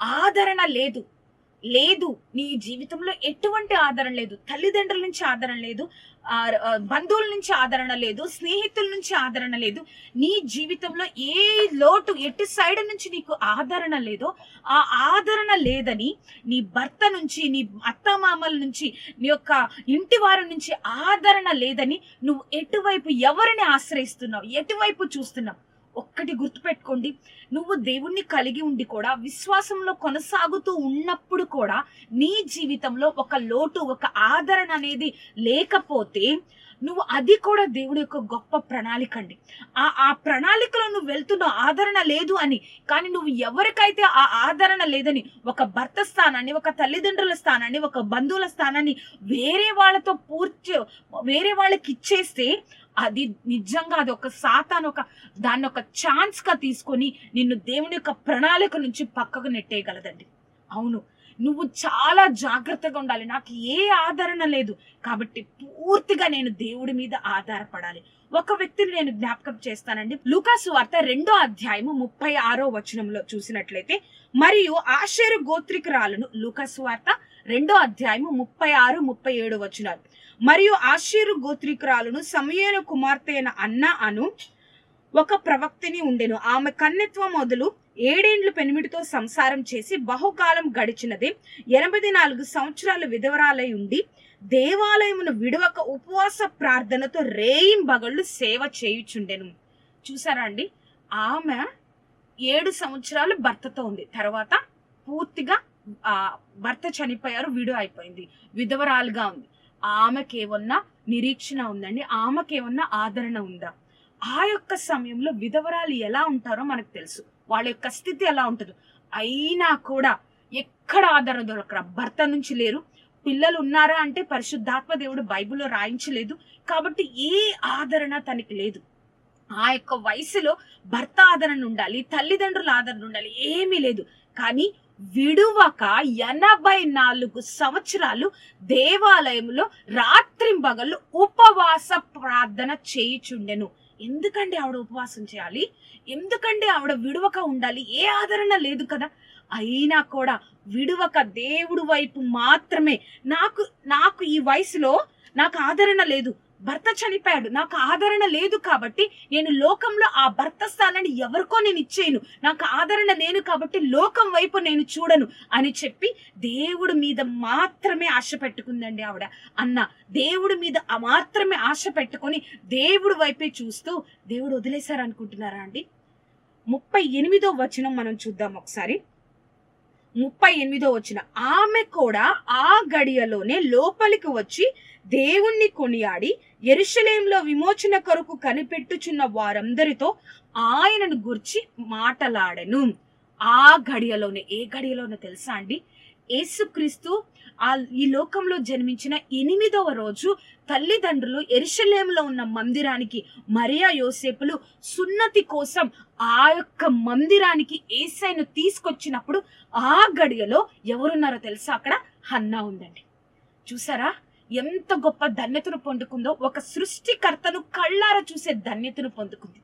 ఆదరణ లేదు. లేదు నీ జీవితంలో ఎటువంటి ఆదరణ లేదు. తల్లిదండ్రుల నుంచి ఆదరణ లేదు. బంధువుల నుంచి ఆదరణ లేదు. స్నేహితుల నుంచి ఆదరణ లేదు. నీ జీవితంలో ఏ లోటు ఎటు సైడ్ నుంచి నీకు ఆదరణ లేదో ఆ ఆదరణ లేదని నీ భర్త నుంచి నీ అత్తమామల నుంచి నీ యొక్క ఇంటి వారి నుంచి ఆదరణ లేదని నువ్వు ఎటువైపు ఎవరిని ఆశ్రయిస్తున్నావు? ఎటువైపు చూస్తున్నావు? ఒక్కటి గుర్తుపెట్టుకోండి. నువ్వు దేవుణ్ణి కలిగి ఉండి కూడా విశ్వాసంలో కొనసాగుతూ ఉన్నప్పుడు కూడా నీ జీవితంలో ఒక లోటు ఒక ఆదరణ అనేది లేకపోతే నువ్వు అది కూడా దేవుడి యొక్క గొప్ప ప్రణాళిక అండి. ఆ ఆ ప్రణాళికలో నువ్వు వెళ్తున్న ఆదరణ లేదు అని కానీ నువ్వు ఎవరికైతే ఆ ఆదరణ లేదని ఒక భర్త స్థానాన్ని ఒక తల్లిదండ్రుల స్థానాన్ని ఒక బంధువుల స్థానాన్ని వేరే వాళ్ళతో పూర్తి వేరే వాళ్ళకి ఇచ్చేస్తే అది నిజంగా అది ఒక సాతాన్ ఒక దాన్ని ఒక ఛాన్స్గా తీసుకొని నిన్ను దేవుని యొక్క ప్రణాళిక నుంచి పక్కకు నెట్టేయగలదండి. అవును నువ్వు చాలా జాగ్రత్తగా ఉండాలి. నాకు ఏ ఆదరణ లేదు. కాబట్టి పూర్తిగా నేను దేవుడి మీద ఆధారపడాలి. ఒక వ్యక్తిని నేను జ్ఞాపకం చేస్తానండి. లూకాసు వార్త రెండో అధ్యాయము ముప్పై ఆరో వచనంలో చూసినట్లయితే మరియు ఆశేరు గోత్రికురాలను లూకాసు వార్త రెండో అధ్యాయము ముప్పై ఆరు ముప్పై ఏడు వచనాలు. మరియు ఆశీరు గోత్రికురాలను సమయను కుమార్తె అయిన అన్న అను ఒక ప్రవక్తిని ఉండెను. ఆమె కన్నెత్వం మొదలు ఏడేండ్లు పెనిమిటితో సంసారం చేసి బహుకాలం గడిచినది. ఎనభై నాలుగు సంవత్సరాలు విధవరాలై ఉండి దేవాలయమును విడవక ఉపవాస ప్రార్థనతో రేయింబగళ్ళు సేవ చేయుచుండెను. చూసారా అండి? ఆమె ఏడు సంవత్సరాలు భర్తతో ఉంది. తర్వాత పూర్తిగా భర్త చనిపోయారు విడు అయిపోయింది విధవరాలుగా ఉంది. ఆమెకేమన్నా నిరీక్షణ ఉందండి? ఆమెకేమన్నా ఆదరణ ఉందా? ఆ యొక్క సమయంలో విధవరాలు ఎలా ఉంటారో మనకు తెలుసు. వాళ్ళ యొక్క స్థితి ఎలా ఉంటుందో? అయినా కూడా ఎక్కడ ఆదరణ దొరకరా? భర్త నుంచి లేరు. పిల్లలు ఉన్నారా అంటే పరిశుద్ధాత్మ దేవుడు బైబిల్లో రాయించలేదు. కాబట్టి ఏ ఆదరణ తనకి లేదు. ఆ యొక్క వయసులో భర్త ఆదరణ ఉండాలి తల్లిదండ్రుల ఆదరణ ఉండాలి ఏమీ లేదు. కానీ విడువక ఎనభై నాలుగు సంవత్సరాలు దేవాలయంలో రాత్రింబగళ్ళు ఉపవాస ప్రార్థన చేయుచుండెను. ఎందుకండి ఆవిడ ఉపవాసం చేయాలి? ఎందుకండి ఆవిడ విడువక ఉండాలి? ఏ ఆదరణ లేదు కదా. అయినా కూడా విడువక దేవుడు వైపు మాత్రమే. నాకు నాకు ఈ వయసులో నాకు ఆదరణ లేదు. భర్త చనిపోయాడు. నాకు ఆదరణ లేదు కాబట్టి నేను లోకంలో ఆ భర్త స్థానాన్ని ఎవరికో నేను ఇచ్చేయను. నాకు ఆదరణ నేను కాబట్టి లోకం వైపు నేను చూడను అని చెప్పి దేవుడి మీద మాత్రమే ఆశ పెట్టుకుందండి ఆవిడ. అన్న దేవుడి మీద మాత్రమే ఆశ పెట్టుకొని దేవుడి వైపే చూస్తూ దేవుడు వదిలేశారు అనుకుంటున్నారా అండి? ముప్పై ఎనిమిదో వచనం మనం చూద్దాం ఒకసారి. ముప్పై ఎనిమిదో వచ్చిన. ఆమె కూడా ఆ గడియలోనే లోపలికి వచ్చి దేవుణ్ణి కొనియాడి ఎరుషలేంలో విమోచన కొరకు కనిపెట్టుచున్న వారందరితో ఆయనను గుర్చి మాటలాడెను. ఆ గడియలోనే ఏ గడియలోనే తెలుసా అండి? యేసుక్రీస్తు ఆ ఈ లోకంలో జన్మించిన ఎనిమిదవ రోజు తల్లిదండ్రులు ఎరుషలేంలో ఉన్న మందిరానికి మరియా యోసేపులు సున్నతి కోసం ఆ యొక్క మందిరానికి ఏసైను తీసుకొచ్చినప్పుడు ఆ గడియలో ఎవరున్నారో తెలుసా? అక్కడ హన్నా ఉందండి. చూసారా? ఎంత గొప్ప ధన్యతను పొందుకుందో ఒక సృష్టికర్తను కళ్ళార చూసే ధన్యతను పొందుకుంది.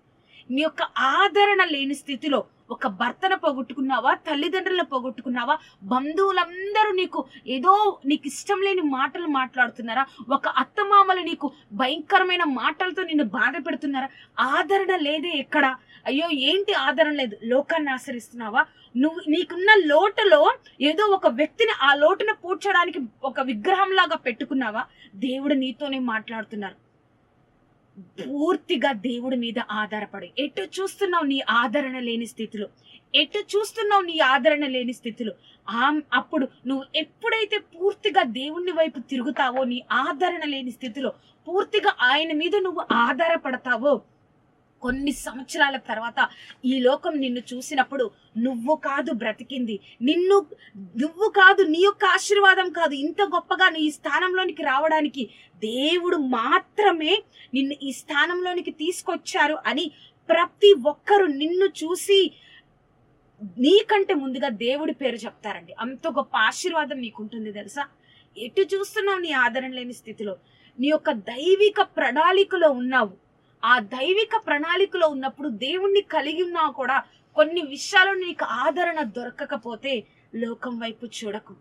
నీ యొక్క ఆదరణ లేని స్థితిలో ఒక భర్తను పోగొట్టుకున్నావా తల్లిదండ్రులను పోగొట్టుకున్నావా బంధువులందరూ నీకు ఏదో నీకు ఇష్టం లేని మాటలు మాట్లాడుతున్నారా ఒక అత్తమామలు నీకు భయంకరమైన మాటలతో నిన్ను బాధ పెడుతున్నారా? ఆదరణ లేదే ఎక్కడ? అయ్యో ఏంటి ఆదరణ లేదు? లోకాన్ని ఆశ్రయిస్తున్నావా? నువ్వు నీకున్న లోటులో ఏదో ఒక వ్యక్తిని ఆ లోటును పూడ్చడానికి ఒక విగ్రహంలాగా పెట్టుకున్నావా? దేవుడు నీతోనే మాట్లాడుతున్నారు. పూర్తిగా దేవుడి మీద ఆధారపడి. ఎటు చూస్తున్నావు నీ ఆదరణ లేని స్థితిలో? ఎటు చూస్తున్నావు నీ ఆదరణ లేని స్థితిలో? ఆ అప్పుడు నువ్వు ఎప్పుడైతే పూర్తిగా దేవుని వైపు తిరుగుతావో నీ ఆదరణ లేని స్థితిలో పూర్తిగా ఆయన మీద నువ్వు ఆధారపడతావో కొన్ని సంవత్సరాల తర్వాత ఈ లోకం నిన్ను చూసినప్పుడు నువ్వు కాదు బ్రతికింది. నిన్ను నువ్వు కాదు నీ యొక్క ఆశీర్వాదం కాదు. ఇంత గొప్పగా నీ స్థానంలోనికి రావడానికి దేవుడు మాత్రమే నిన్ను ఈ స్థానంలోనికి తీసుకొచ్చారు అని ప్రతి ఒక్కరు నిన్ను చూసి నీకంటే ముందుగా దేవుడి పేరు చెప్తారండి. అంత గొప్ప ఆశీర్వాదం నీకుంటుంది తెలుసా? ఎటు చూస్తున్నావు నీ ఆదరణ లేని స్థితిలో? నీ యొక్క దైవిక ప్రణాళికలో ఉన్నావు. ఆ దైవిక ప్రణాళికలో ఉన్నప్పుడు దేవుణ్ణి కలిగి ఉన్నా కూడా కొన్ని విషయాలు నీకు ఆదరణ దొరకకపోతే లోకం వైపు చూడకు.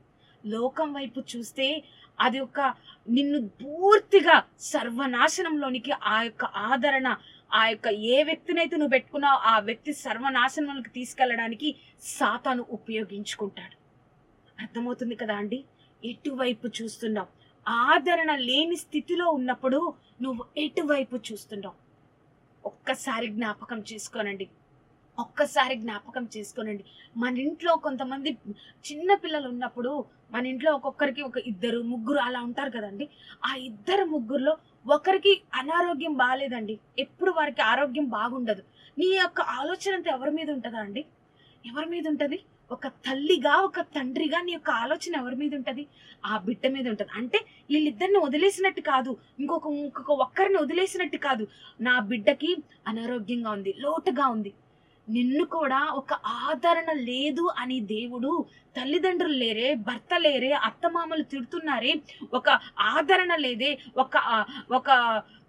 లోకం వైపు చూస్తే అది ఒక నిన్ను పూర్తిగా సర్వనాశనంలోనికి ఆ యొక్క ఆదరణ ఆ యొక్క ఏ వ్యక్తినైతే నువ్వు పెట్టుకున్నావు ఆ వ్యక్తి సర్వనాశనంలోకి తీసుకెళ్ళడానికి సాతాను ఉపయోగించుకుంటాడు. అర్థమవుతుంది కదా అండి? ఎటువైపు చూస్తున్నావు? ఆదరణ లేని స్థితిలో ఉన్నప్పుడు నువ్వు ఎటువైపు చూస్తున్నావు? ఒక్కసారి జ్ఞాపకం చేసుకోనండి. ఒక్కసారి జ్ఞాపకం చేసుకోనండి. మన ఇంట్లో కొంతమంది చిన్న పిల్లలు ఉన్నప్పుడు మన ఇంట్లో ఒక్కొక్కరికి ఒక ఇద్దరు ముగ్గురు అలా ఉంటారు కదండి. ఆ ఇద్దరు ముగ్గురులో ఒకరికి అనారోగ్యం బాగాలేదండి ఎప్పుడు వారికి ఆరోగ్యం బాగుండదు. నీ యొక్క ఆలోచన అంతా ఎవరి మీద ఉంటుందా అండి? ఎవరి మీద ఉంటుంది? ఒక తల్లిగా ఒక తండ్రిగా నీ యొక్క ఆలోచన ఎవరి మీద ఉంటుంది? ఆ బిడ్డ మీద ఉంటుంది. అంటే వీళ్ళిద్దరిని వదిలేసినట్టు కాదు. ఇంకొక ఇంకొక ఒక్కరిని వదిలేసినట్టు కాదు. నా బిడ్డకి అనారోగ్యంగా ఉంది లోటుగా ఉంది. నిన్ను కూడా ఒక ఆదరణ లేదు అని దేవుడు తల్లిదండ్రులు లేరే భర్త లేరే అత్తమామలు తిడుతున్నారే ఒక ఆదరణ లేదే ఒక ఒక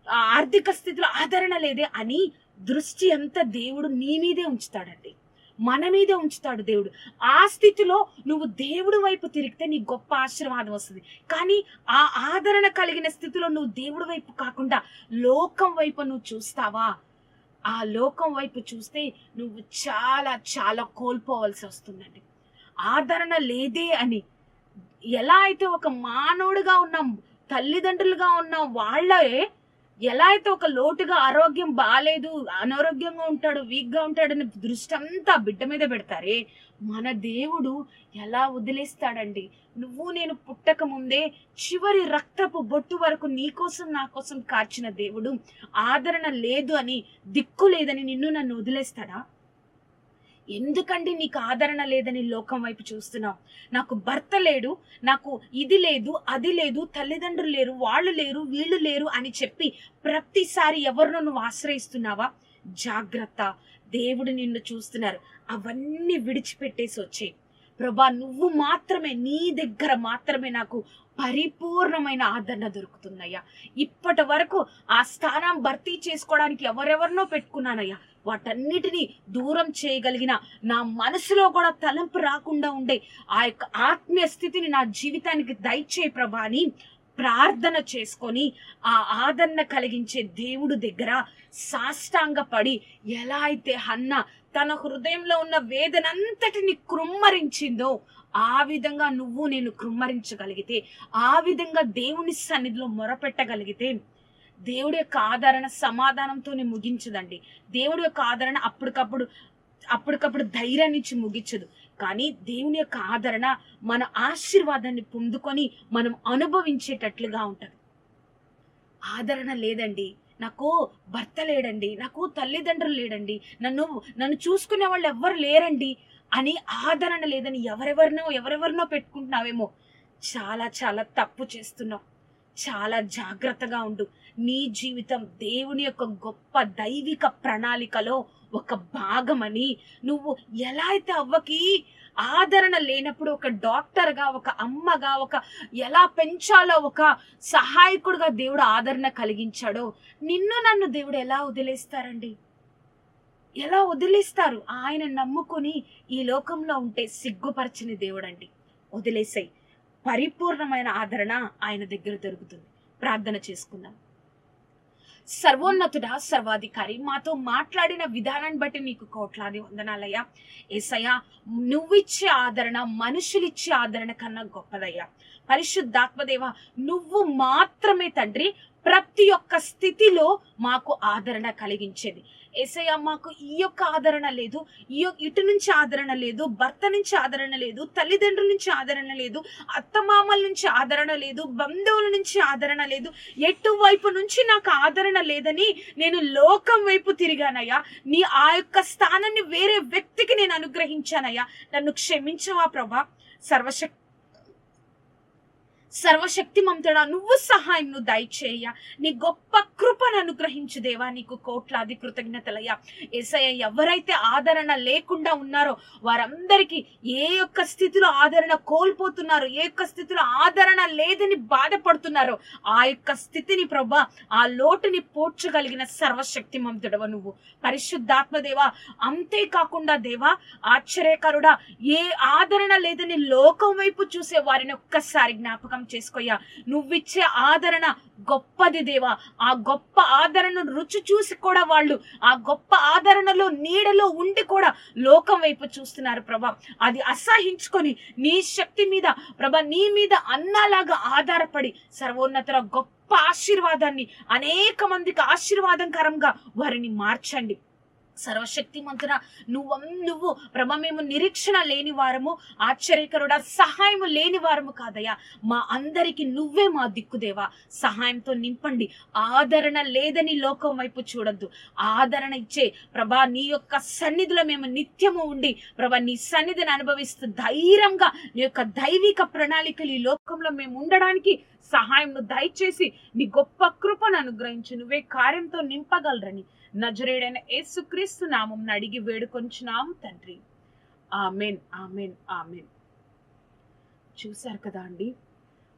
ఆర్థిక స్థితిలో ఆదరణ లేదే అని దృష్టి అంతా దేవుడు నీ మీదే ఉంచుతాడండి. మన మీదే ఉంచుతాడు దేవుడు. ఆ స్థితిలో నువ్వు దేవుడి వైపు తిరిగితే నీ గొప్ప ఆశీర్వాదం వస్తుంది. కానీ ఆ ఆదరణ కలిగిన స్థితిలో నువ్వు దేవుడి వైపు కాకుండా లోకం వైపు నువ్వు చూస్తావా? ఆ లోకం వైపు చూస్తే నువ్వు చాలా చాలా కోల్పోవలసి వస్తుందండి. ఆదరణ లేదే అని ఎలా అయితే ఒక మానవుడిగా ఉన్న తల్లిదండ్రులుగా ఉన్న వాళ్ళే ఎలా అయితే ఒక లోటుగా ఆరోగ్యం బాగాలేదు అనారోగ్యంగా ఉంటాడు వీక్గా ఉంటాడని దృష్టి అంతా బిడ్డ మీద పెడతారే? మన దేవుడు ఎలా వదిలేస్తాడండి? నువ్వు నేను పుట్టక ముందే చివరి రక్తపు బొట్టు వరకు నీకోసం నా కోసం కార్చిన దేవుడు. ఆదరణ లేదు అని దిక్కు లేదని నిన్ను నన్ను వదిలేస్తాడా? ఎందుకండి నీకు ఆదరణ లేదని లోకం వైపు చూస్తున్నావు? నాకు భర్త లేడు నాకు ఇది లేదు అది లేదు తల్లిదండ్రులు లేరు వాళ్ళు లేరు వీళ్ళు లేరు అని చెప్పి ప్రతిసారి ఎవరినో నువ్వు ఆశ్రయిస్తున్నావా? జాగ్రత్త. దేవుడు నిన్ను చూస్తున్నారు. అవన్నీ విడిచిపెట్టేసి వచ్చాయి. ప్రభా నువ్వు మాత్రమే నీ దగ్గర మాత్రమే నాకు పరిపూర్ణమైన ఆదరణ దొరుకుతుందయ్యా. ఇప్పటి వరకు ఆ స్థానం భర్తీ చేసుకోవడానికి ఎవరెవరినో పెట్టుకున్నానయ్యా. వాటన్నిటిని దూరం చేయగలిగిన నా మనసులో కూడా తలంపు రాకుండా ఉండే ఆ యొక్క ఆత్మీయ స్థితిని నా జీవితానికి దయచే ప్రభా అని ప్రార్థన చేసుకొని ఆ ఆదరణ కలిగించే దేవుడు దగ్గర సాష్టాంగపడి ఎలా అయితే హన్న తన హృదయంలో ఉన్న వేదనంతటిని కృమ్మరించిందో ఆ విధంగా నువ్వు నేను కృమ్మరించగలిగితే ఆ విధంగా దేవుని సన్నిధిలో మొరపెట్టగలిగితే దేవుడి యొక్క ఆదరణ సమాధానంతోనే ముగించదండి. దేవుడి యొక్క ఆదరణ అప్పటికప్పుడు అప్పటికప్పుడు ధైర్యాన్ని ఇచ్చి ముగించదు. కానీ దేవుని యొక్క ఆదరణ మన ఆశీర్వాదాన్ని పొందుకొని మనం అనుభవించేటట్లుగా ఉంటుంది. ఆదరణ లేదండి. నాకు భర్త లేడండి. నాకు తల్లిదండ్రులు లేడండి. నన్ను నన్ను చూసుకునే వాళ్ళు ఎవ్వరు లేరండి అని ఆదరణ లేదని ఎవరెవరినో ఎవరెవరినో పెట్టుకుంటున్నావేమో చాలా చాలా తప్పు చేస్తున్నావు చాలా జాగ్రత్తగా ఉండు. నీ జీవితం దేవుని యొక్క గొప్ప దైవిక ప్రణాళికలో ఒక భాగమని నువ్వు ఎలా అయితే అవ్వకి ఆదరణ లేనప్పుడు ఒక డాక్టర్గా ఒక అమ్మగా ఒక ఎలా పెంచాలో ఒక సహాయకుడిగా దేవుడు ఆదరణ కలిగించాడో నిన్ను నన్ను దేవుడు ఎలా వదిలేస్తారండి? ఎలా వదిలేస్తారు? ఆయన నమ్ముకొని ఈ లోకంలో ఉంటే సిగ్గుపరచని దేవుడండి. వదిలేసాయి. పరిపూర్ణమైన ఆదరణ ఆయన దగ్గర దొరుకుతుంది. ప్రార్థన చేసుకుందాం. సర్వోన్నతుడా సర్వాధికారి మాతో మాట్లాడిన విధానాన్ని బట్టి నీకు కోట్లాది వందనాలయ్యా. ఏసయ్యా నువ్విచ్చే ఆదరణ మనుషులిచ్చే ఆదరణ కన్నా గొప్పదయ్యా. పరిశుద్ధాత్మదేవ నువ్వు మాత్రమే తండ్రి ప్రతి ఒక్క స్థితిలో మాకు ఆదరణ కలిగించేది. ఎస్ఐ అమ్మకు ఈ యొక్క ఆదరణ లేదు ఈ ఇటు నుంచి ఆదరణ లేదు భర్త నుంచి ఆదరణ లేదు తల్లిదండ్రుల నుంచి ఆదరణ లేదు అత్తమామల నుంచి ఆదరణ లేదు బంధువుల నుంచి ఆదరణ లేదు ఎటువైపు నుంచి నాకు ఆదరణ లేదని నేను లోకం వైపు తిరిగానయ్యా. నీ ఆ యొక్క స్థానాన్ని వేరే వ్యక్తికి నేను అనుగ్రహించానయ్యా. నన్ను క్షమించవా ప్రభా? సర్వశక్తి సర్వశక్తి సర్వశక్తిమంతుడా నువ్వు సహాయం నువ్వు దయచేయ. నీ గొప్ప కృపను అనుగ్రహించు దేవా నీకు కోట్లాది కృతజ్ఞతలయ్యా. ఏసయ్య ఎవరైతే ఆదరణ లేకుండా ఉన్నారో వారందరికీ ఏ యొక్క స్థితిలో ఆదరణ కోల్పోతున్నారో ఏ యొక్క స్థితిలో ఆదరణ లేదని బాధపడుతున్నారో ఆ యొక్క స్థితిని ప్రభా ఆ లోటుని పోడ్చగలిగిన సర్వశక్తి సర్వశక్తిమంతుడవ నువ్వు. పరిశుద్ధాత్మ దేవా అంతేకాకుండా దేవా ఆశ్చర్యకరుడా ఏ ఆదరణ లేదని లోకం వైపు చూసే వారిని ఒక్కసారి జ్ఞాపకం చేసుకోయ్యా. నువ్విచ్చే ఆదరణ గొప్పది దేవా. ఆ గొప్ప ఆదరణను రుచి చూసి కూడా వాళ్ళు ఆ గొప్ప ఆదరణలో నీడలో ఉండి కూడా లోకం వైపు చూస్తున్నారు ప్రభా. అది అసహించుకొని నీ శక్తి మీద ప్రభా నీ మీద అన్నలాగా ఆధారపడి సర్వోన్నతర గొప్ప ఆశీర్వాదాన్ని అనేక మందికి ఆశీర్వాదకరంగా వారిని మార్చండి. సర్వశక్తిమంతున నువ్వు నువ్వు ప్రభ మేము నిరీక్షణ లేని వారము ఆశ్చర్యకరుడా సహాయము లేని వారము కాదయ్యా. మా అందరికి నువ్వే మా దిక్కుదేవా సహాయంతో నింపండి. ఆదరణ లేదని లోకం వైపు చూడద్దు. ఆదరణ ఇచ్చే ప్రభా నీ యొక్క సన్నిధిలో మేము నిత్యము ఉండి ప్రభా నీ సన్నిధిని అనుభవిస్తూ ధైర్యంగా నీ యొక్క దైవిక ప్రణాళికలు ఈ లోకంలో మేము ఉండడానికి సహాయంను దయచేసి నీ గొప్ప కృపను అనుగ్రహించి నువ్వే కార్యంతో నింపగలరని నజరేడైన యేసుక్రీస్తు నామం అడిగి వేడుకొంచున్నాము తండ్రి. Amen amen amen. చూశారు కదా అండి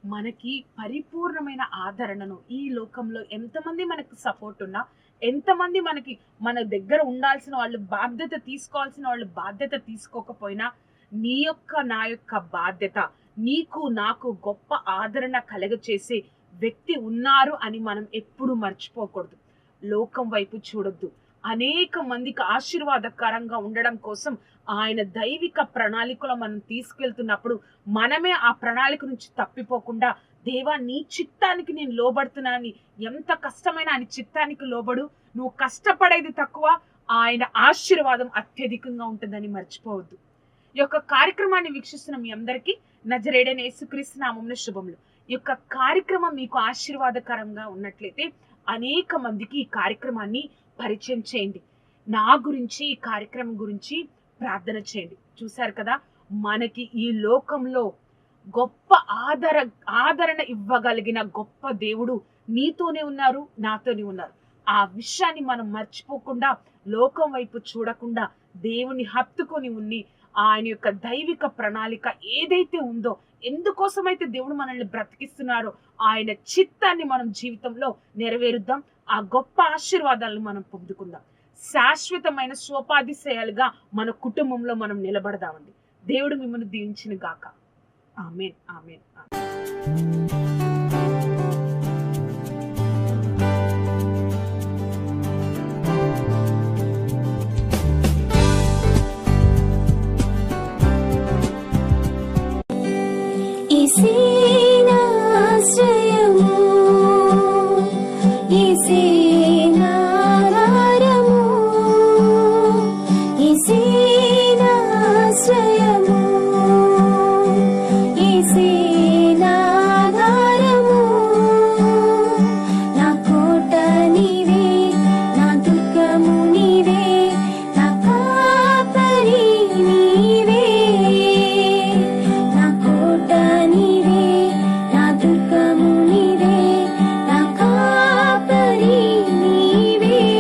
మనకి పరిపూర్ణమైన ఆదరణను ఈ లోకంలో ఎంతమంది మనకు సపోర్ట్ ఉన్నా ఎంతమంది మనకి మన దగ్గర ఉండాల్సిన వాళ్ళు బాధ్యత తీసుకోవాల్సిన వాళ్ళు బాధ్యత తీసుకోకపోయినా నీ యొక్క నా యొక్క బాధ్యత నీకు నాకు గొప్ప ఆదరణ కలగచేసే వ్యక్తి ఉన్నారు అని మనం ఎప్పుడు మర్చిపోకూడదు. లోకం వైపు చూడొద్దు. అనేక మందికి ఆశీర్వాదకరంగా ఉండడం కోసం ఆయన దైవిక ప్రణాళికలో మనం తీసుకెళ్తున్నప్పుడు మనమే ఆ ప్రణాళిక నుంచి తప్పిపోకుండా దేవా నీ చిత్తానికి నేను లోబడుతున్నానని ఎంత కష్టమైన ఆయన చిత్తానికి లోబడు నువ్వు కష్టపడేది తక్కువ ఆయన ఆశీర్వాదం అత్యధికంగా ఉంటుందని మర్చిపోవద్దు. ఈ యొక్క కార్యక్రమాన్ని వీక్షిస్తున్న మీ అందరికీ నజరేడైన యేసుక్రీస్తు నామంలో శుభములు. ఈ యొక్క కార్యక్రమం మీకు ఆశీర్వాదకరంగా ఉన్నట్లయితే అనేక మందికి ఈ కార్యక్రమాన్ని పరిచయం చేయండి. నా గురించి ఈ కార్యక్రమం గురించి ప్రార్థన చేయండి. చూశారు కదా మనకి ఈ లోకంలో గొప్ప ఆదర ఆదరణ ఇవ్వగలిగిన గొప్ప దేవుడు నీతోనే ఉన్నారు నాతోనే ఉన్నారు. ఆ విషయాన్ని మనం మర్చిపోకుండా లోకం వైపు చూడకుండా దేవుని హత్తుకొని ఉన్ని ఆయన యొక్క దైవిక ప్రణాళిక ఏదైతే ఉందో ఎందుకోసమైతే దేవుడు మనల్ని బ్రతికిస్తున్నారో ఆయన చిత్తాన్ని మనం జీవితంలో నెరవేరుద్దాం. ఆ గొప్ప ఆశీర్వాదాలను మనం పొందుకుందాం. శాశ్వతమైన సోపాధిశయాలుగా మన కుటుంబంలో మనం నిలబడదామండి. దేవుడు మిమ్మల్ని దీవించిన గాక. Amen amen amen.